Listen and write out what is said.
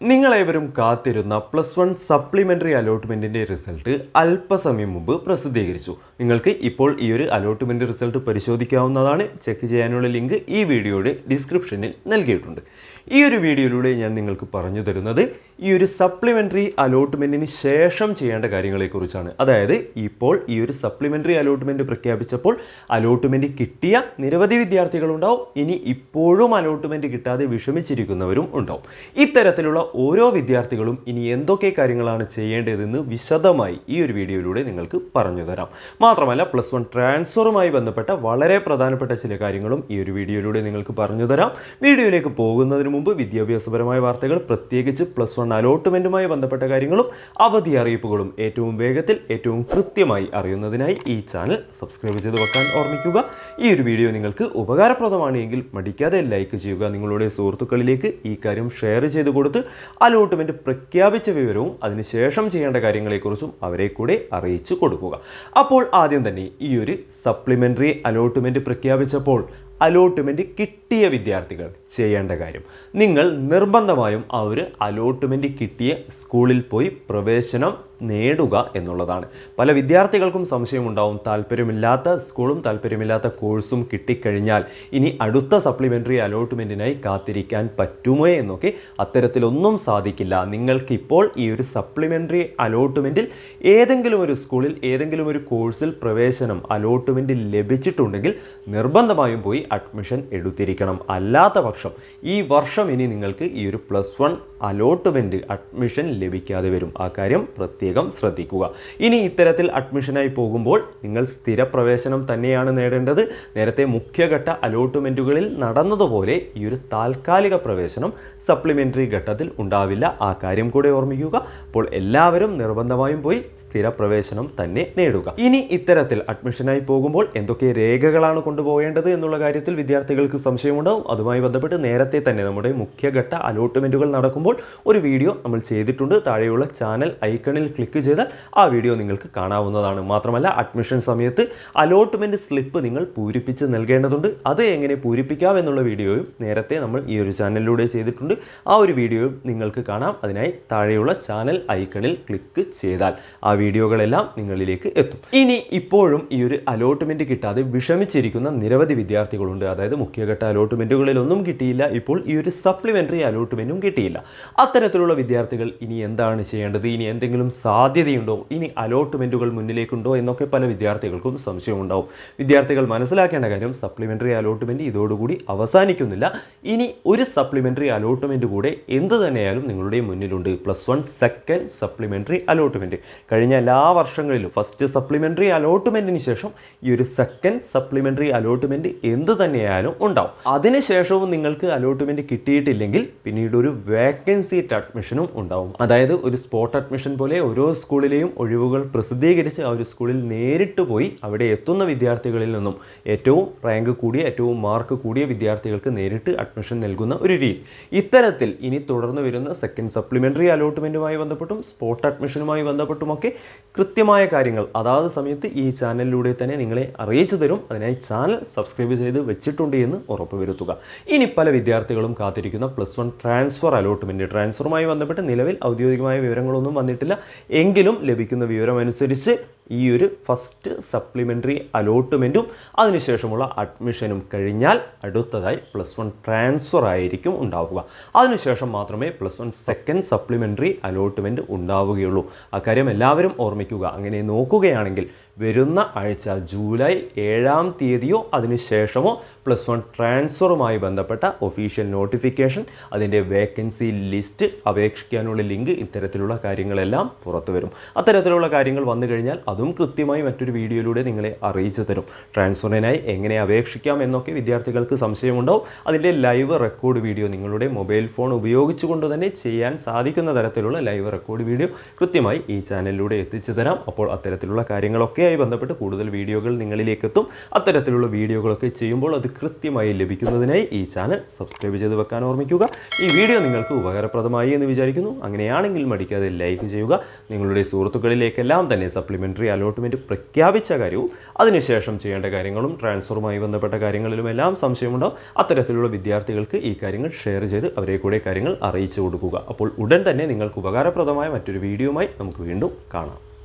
നിങ്ങളേവരും കാത്തിരുന്ന plus one supplementary അലോട്ട്മെന്റിന്റെ result അല്പസമയം മുമ്പ് പ്രസിദ്ധീകരിച്ചു. നിങ്ങൾക്ക് ഇപ്പോൾ ഈ ഒരു അലോട്ട്മെന്റ് റിസൾട്ട് പരിശോധിക്കാവുന്നതാണ്. ചെക്ക് ചെയ്യാനുള്ള ലിങ്ക് ഈ വീഡിയോയുടെ ഡിസ്ക്രിപ്ഷനിൽ നൽകിയിട്ടുണ്ട്. ഈ ഒരു വീഡിയോയിലൂടെ ഞാൻ നിങ്ങൾക്ക് പറഞ്ഞു തരുന്നത് ഈ ഒരു സപ്ലിമെന്ററി അലോട്ട്മെന്റിന് ശേഷം ചെയ്യേണ്ട കാര്യങ്ങളെക്കുറിച്ചാണ്. അതായത് ഇപ്പോൾ ഈ ഒരു സപ്ലിമെന്ററി അലോട്ട്മെന്റ് പ്രഖ്യാപിച്ചപ്പോൾ അലോട്ട്മെന്റ് കിട്ടിയ നിരവധി വിദ്യാർത്ഥികളുണ്ടാവും. ഇനി ഇപ്പോഴും അലോട്ട്മെന്റ് കിട്ടാതെ വിഷമിച്ചിരിക്കുന്നവരും ഉണ്ടാവും. ഇത്തരത്തിലുള്ള ഓരോ വിദ്യാർത്ഥികളും ഇനി എന്തൊക്കെ കാര്യങ്ങളാണ് ചെയ്യേണ്ടതെന്ന് വിശദമായി ഈ ഒരു വീഡിയോയിലൂടെ നിങ്ങൾക്ക് പറഞ്ഞു തരാം. മാത്രമല്ല പ്ലസ് വൺ ട്രാൻസ്ഫറുമായി ബന്ധപ്പെട്ട വളരെ പ്രധാനപ്പെട്ട ചില കാര്യങ്ങളും ഈ ഒരു വീഡിയോയിലൂടെ നിങ്ങൾക്ക് പറഞ്ഞു തരാം. വീഡിയോയിലേക്ക് പോകുന്നതിന് മുമ്പ് വിദ്യാഭ്യാസപരമായ വാർത്തകൾ പ്രത്യേകിച്ച് പ്ലസ് വൺ അലോട്ട്മെന്റുമായി ബന്ധപ്പെട്ട കാര്യങ്ങളും അവധി അറിയിപ്പുകളും ഏറ്റവും വേഗത്തിൽ ഏറ്റവും കൃത്യമായി അറിയുന്നതിനായി ഈ ചാനൽ സബ്സ്ക്രൈബ് ചെയ്ത് വെക്കാൻ ഓർമ്മിക്കുക. ഈ ഒരു വീഡിയോ നിങ്ങൾക്ക് ഉപകാരപ്രദമാണ് എങ്കിൽ മടിക്കാതെ ലൈക്ക് ചെയ്യുക. നിങ്ങളുടെ സുഹൃത്തുക്കളിലേക്ക് ഈ കാര്യം ഷെയർ ചെയ്ത് കൊടുത്ത് അലോട്ട്മെന്റ് പ്രഖ്യാപിച്ച വിവരവും അതിനുശേഷം ചെയ്യേണ്ട കാര്യങ്ങളെക്കുറിച്ചും അവരെ കൂടെ അറിയിച്ചു കൊടുക്കുക. അപ്പോൾ ആദ്യം തന്നെ ഈ ഒരു സപ്ലിമെന്ററി അലോട്ട്മെന്റ് പ്രഖ്യാപിച്ചപ്പോൾ അലോട്ട്മെന്റ് കിട്ടിയ വിദ്യാർത്ഥികൾ ചെയ്യേണ്ട കാര്യം. നിങ്ങൾ നിർബന്ധമായും ആ ഒരു അലോട്ട്മെന്റ് കിട്ടിയ സ്കൂളിൽ പോയി പ്രവേശനം നേടുക എന്നുള്ളതാണ്. പല വിദ്യാർത്ഥികൾക്കും സംശയമുണ്ടാവും. താല്പര്യമില്ലാത്ത സ്കൂളും താല്പര്യമില്ലാത്ത കോഴ്സും കിട്ടിക്കഴിഞ്ഞാൽ ഇനി അടുത്ത സപ്ലിമെന്ററി അലോട്ട്മെന്റിനായി കാത്തിരിക്കാൻ പറ്റുമോ എന്നൊക്കെ അത്തരത്തിലൊന്നും സാധിക്കില്ല. നിങ്ങൾക്കിപ്പോൾ ഈ ഒരു സപ്ലിമെന്ററി അലോട്ട്മെന്റിൽ ഏതെങ്കിലും ഒരു സ്കൂളിൽ ഏതെങ്കിലും ഒരു കോഴ്സിൽ പ്രവേശനം അലോട്ട്മെന്റ് ലഭിച്ചിട്ടുണ്ടെങ്കിൽ നിർബന്ധമായും പോയി അഡ്മിഷൻ എടുത്തിരിക്കണം. അല്ലാത്ത പക്ഷം ഈ വർഷം ഇനി നിങ്ങൾക്ക് ഈ ഒരു പ്ലസ് വൺ അലോട്ട്മെന്റ് അഡ്മിഷൻ ലഭിക്കാതെ വരും. ആ കാര്യം പ്രത്യേകം ശ്രദ്ധിക്കുക. ഇനി ഇത്തരത്തിൽ അഡ്മിഷനായി പോകുമ്പോൾ നിങ്ങൾ സ്ഥിരപ്രവേശനം തന്നെയാണ് നേടേണ്ടത്. നേരത്തെ മുഖ്യഘട്ട അലോട്ട്മെന്റുകളിൽ നടന്നതുപോലെ ഈ ഒരു താൽക്കാലിക പ്രവേശനം സപ്ലിമെന്ററി ഘട്ടത്തിൽ ഉണ്ടാവില്ല. ആ കാര്യം കൂടെ ഓർമ്മിക്കുക. അപ്പോൾ എല്ലാവരും നിർബന്ധമായും പോയി സ്ഥിരപ്രവേശനം തന്നെ നേടുക. ഇനി ഇത്തരത്തിൽ അഡ്മിഷനായി പോകുമ്പോൾ എന്തൊക്കെ രേഖകളാണ് കൊണ്ടുപോകേണ്ടത് എന്നുള്ള കാര്യത്തിൽ വിദ്യാർത്ഥികൾക്ക് സംശയമുണ്ടാവും. അതുമായി ബന്ധപ്പെട്ട് നേരത്തെ തന്നെ നമ്മുടെ മുഖ്യഘട്ട അലോട്ട്മെന്റുകൾ നടക്കുമ്പോൾ ഒരു വീഡിയോ നമ്മൾ ചെയ്തിട്ടുണ്ട്. താഴെയുള്ള ചാനൽ ഐക്കണിൽ ക്ലിക്ക് ചെയ്താൽ ആ വീഡിയോ നിങ്ങൾക്ക് കാണാവുന്നതാണ്. മാത്രമല്ല അഡ്മിഷൻ സമയത്ത് അലോട്ട്മെന്റ് സ്ലിപ്പ് നിങ്ങൾ പൂരിപ്പിച്ച് നൽകേണ്ടതുണ്ട്. അത് എങ്ങനെ പൂരിപ്പിക്കാം എന്നുള്ള വീഡിയോയും നേരത്തെ നമ്മൾ ഈ ഒരു ചാനലിലൂടെ ചെയ്തിട്ടുണ്ട്. ആ ഒരു വീഡിയോയും നിങ്ങൾക്ക് കാണാം. അതിനായി താഴെയുള്ള ചാനൽ ഐക്കണിൽ ക്ലിക്ക് ചെയ്താൽ ആ വീഡിയോകളെല്ലാം നിങ്ങളിലേക്ക് എത്തും. ഇനി ഇപ്പോഴും ഈ ഒരു അലോട്ട്മെന്റ് കിട്ടാതെ വിഷമിച്ചിരിക്കുന്ന നിരവധി വിദ്യാർത്ഥികളുണ്ട്. അതായത് മുഖ്യഘട്ട അലോട്ട്മെന്റുകളിലൊന്നും കിട്ടിയില്ല. ഇപ്പോൾ ഈ ഒരു സപ്ലിമെന്ററി അലോട്ട്മെന്റും കിട്ടിയില്ല. അത്തരത്തിലുള്ള വിദ്യാർത്ഥികൾ ഇനി എന്താണ് ചെയ്യേണ്ടത്? ഇനി എന്തെങ്കിലും സാധ്യതയുണ്ടോ? ഇനി അലോട്ട്മെന്റുകൾ മുന്നിലേക്കുണ്ടോ എന്നൊക്കെ പല വിദ്യാർത്ഥികൾക്കും സംശയമുണ്ടാവും. വിദ്യാർത്ഥികൾ മനസ്സിലാക്കേണ്ട കാര്യം സപ്ലിമെന്ററി അലോട്ട്മെന്റ് ഇതോടുകൂടി അവസാനിക്കുന്നില്ല. ഇനി ഒരു സപ്ലിമെന്ററി അലോട്ട്മെന്റ് കൂടെ എന്ത് തന്നെയായാലും നിങ്ങളുടെ മുന്നിലുണ്ട്. Plus one second supplementary allotment കഴിഞ്ഞ എല്ലാ വർഷങ്ങളിലും ഫസ്റ്റ് സപ്ലിമെന്ററി അലോട്ട്മെന്റിന് ശേഷം ഈ ഒരു സെക്കൻഡ് സപ്ലിമെന്ററി അലോട്ട്മെന്റ് എന്ത് തന്നെയായാലും ഉണ്ടാവും. അതിനുശേഷവും നിങ്ങൾക്ക് അലോട്ട്മെന്റ് കിട്ടിയിട്ടില്ലെങ്കിൽ പിന്നീട് ഒരു വേക്കൻസി അഡ്മിഷനും ഉണ്ടാവും. അതായത് ഒരു സ്പോട്ട് അഡ്മിഷൻ പോലെ ഓരോ സ്കൂളിലെയും ഒഴിവുകൾ പ്രസിദ്ധീകരിച്ച് ആ ഒരു സ്കൂളിൽ നേരിട്ട് പോയി അവിടെ എത്തുന്ന വിദ്യാർത്ഥികളിൽ നിന്നും ഏറ്റവും റാങ്ക് കൂടിയ ഏറ്റവും മാർക്ക് കൂടിയ വിദ്യാർത്ഥികൾക്ക് നേരിട്ട് അഡ്മിഷൻ നൽകുന്ന ഒരു രീതി. ഇത്തരത്തിൽ ഇനി തുടർന്ന് വരുന്ന സെക്കൻഡ് സപ്ലിമെന്ററി അലോട്ട്മെന്റുമായി ബന്ധപ്പെട്ടും സ്പോട്ട് അഡ്മിഷനുമായി ബന്ധപ്പെട്ടുമൊക്കെ കൃത്യമായ കാര്യങ്ങൾ അതാത് സമയത്ത് ഈ ചാനലിലൂടെ തന്നെ നിങ്ങളെ അറിയിച്ചു തരും. അതിനായി ചാനൽ സബ്സ്ക്രൈബ് ചെയ്ത് വെച്ചിട്ടുണ്ട് എന്ന് ഉറപ്പുവരുത്തുക. ഇനി പല വിദ്യാർത്ഥികളും കാത്തിരിക്കുന്ന പ്ലസ് വൺ ട്രാൻസ്ഫർ അലോട്ട്മെന്റ് ട്രാൻസ്ഫറുമായി ബന്ധപ്പെട്ട് നിലവിൽ ഔദ്യോഗികമായ വിവരങ്ങളൊന്നും വന്നിട്ടില്ല. എങ്കിലും ലഭിക്കുന്ന വിവരമനുസരിച്ച് ഈ ഒരു ഫസ്റ്റ് സപ്ലിമെന്ററി അലോട്ട്മെന്റും അതിനുശേഷമുള്ള അഡ്മിഷനും കഴിഞ്ഞാൽ അടുത്തതായി പ്ലസ് വൺ ട്രാൻസ്ഫർ ആയിരിക്കും ഉണ്ടാവുക. അതിനുശേഷം മാത്രമേ plus one second supplementary allotment ഉണ്ടാവുകയുള്ളൂ. അക്കാര്യം എല്ലാവരും ഓർമ്മിക്കുക. അങ്ങനെ നോക്കുകയാണെങ്കിൽ വരുന്ന ആഴ്ച ജൂലൈ ഏഴാം തീയതിയോ അതിനുശേഷമോ പ്ലസ് വൺ ട്രാൻസ്ഫറുമായി ബന്ധപ്പെട്ട ഒഫീഷ്യൽ നോട്ടിഫിക്കേഷൻ അതിന്റെ വേക്കൻസി ലിസ്റ്റ് അപേക്ഷിക്കാനുള്ള ലിങ്ക് ഇത്തരത്തിലുള്ള കാര്യങ്ങളെല്ലാം പുറത്തു വരും. അത്തരത്തിലുള്ള കാര്യങ്ങൾ വന്നു കഴിഞ്ഞാൽ അതും കൃത്യമായി മറ്റൊരു വീഡിയോയിലൂടെ നിങ്ങളെ അറിയിച്ചു തരും. ട്രാൻസ്ഫറിനായി എങ്ങനെ അപേക്ഷിക്കാം എന്നൊക്കെ വിദ്യാർത്ഥികൾക്ക് സംശയമുണ്ടാവും. അതിന്റെ ലൈവ് റെക്കോർഡ് വീഡിയോ നിങ്ങളുടെ മൊബൈൽ ഫോൺ ഉപയോഗിച്ചുകൊണ്ട് തന്നെ ചെയ്യാൻ സാധിക്കുന്ന തരത്തിലുള്ള ലൈവ് റെക്കോർഡ് വീഡിയോ കൃത്യമായി ഈ ചാനലിലൂടെ എത്തിച്ചു തരാം. അപ്പോൾ അത്തരത്തിലുള്ള കാര്യങ്ങളൊക്കെയായി ബന്ധപ്പെട്ട് കൂടുതൽ വീഡിയോകൾ നിങ്ങളിലേക്ക് എത്തും അത്തരത്തിലുള്ള വീഡിയോകളൊക്കെ ചെയ്യുമ്പോൾ അത് കൃത്യമായി ലഭിക്കുന്നതിനായി ഈ ചാനൽ സബ്സ്ക്രൈബ് ചെയ്ത് വെക്കാൻ ഓർമ്മിക്കുക. ഈ വീഡിയോ നിങ്ങൾക്ക് ഉപകാരപ്രദമായി എന്ന് വിചാരിക്കുന്നു. അങ്ങനെയാണെങ്കിൽ മടിക്കാതെ ലൈക്ക് ചെയ്യുക. നിങ്ങളുടെ സുഹൃത്തുക്കളിലേക്കെല്ലാം തന്നെ സപ്ലിമെന്ററി അലോട്ട്മെന്റ് പ്രഖ്യാപിച്ച കാര്യവും അതിനുശേഷം ചെയ്യേണ്ട കാര്യങ്ങളും ട്രാൻസ്ഫറുമായി ബന്ധപ്പെട്ട കാര്യങ്ങളിലും എല്ലാം സംശയമുണ്ടോ അത്തരത്തിലുള്ള വിദ്യാർത്ഥികൾക്ക് ഈ കാര്യങ്ങൾ ഷെയർ ചെയ്ത് അവരെ കൂടെ കാര്യങ്ങൾ അറിയിച്ചു കൊടുക്കുക. അപ്പോൾ ഉടൻ തന്നെ നിങ്ങൾക്ക് ഉപകാരപ്രദമായ മറ്റൊരു വീഡിയോയുമായി നമുക്ക് വീണ്ടും കാണാം.